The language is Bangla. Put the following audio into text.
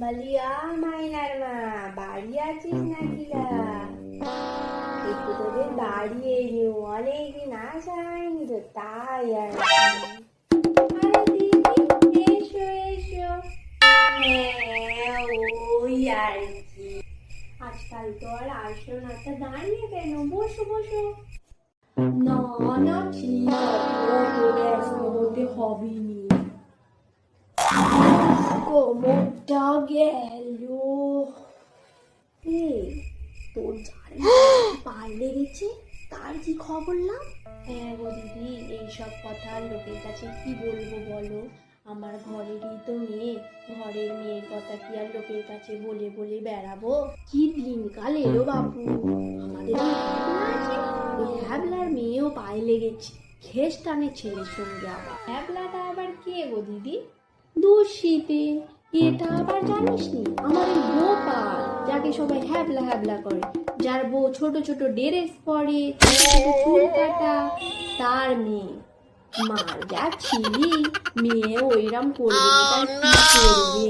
বালিয়া মাইনার মা, বাড়ি আছিস নাকি একটু তোদের বাড়ি এলি অনেকদিন আসা হয়নি তো, তাই আর হ্যাঁ ওই আর কি। আজকাল তো আর আসো না, তা দাঁড়িয়ে কেন? বসো বসো। না না, ঠিক আছে হবে কোমরটা গেল এই তোর ঝাড়ে পায়ে লেগেছে তার কি খবর না হ্যাঁ গো দিদি, এইসব কথা লোকের কাছে কি বলব বলো? আমার ঘরেরই তো মেয়ে, ঘরের মেয়ের কথা কি আর লোকের কাছে বলে বলে বেড়াবো? কি দিনকাল এলো বাবু আমাদের হ্যাবলার মেয়েও পায়ে লেগেছে খেস্টানের ছেলের সঙ্গে আবার। হ্যাবলাটা আবার কে গো দিদি? দুশীতে এটা আবার জানিস নি? আমার গোপাল যাকে সবাই হ্যাবলা হ্যাবলা করে যার বউ ছোট ছোট ড্রেস পরে চুল কাটা তার মেয়ে। মার যা ছিলি মেয়ে ওইরাম করবে না, কি করবে?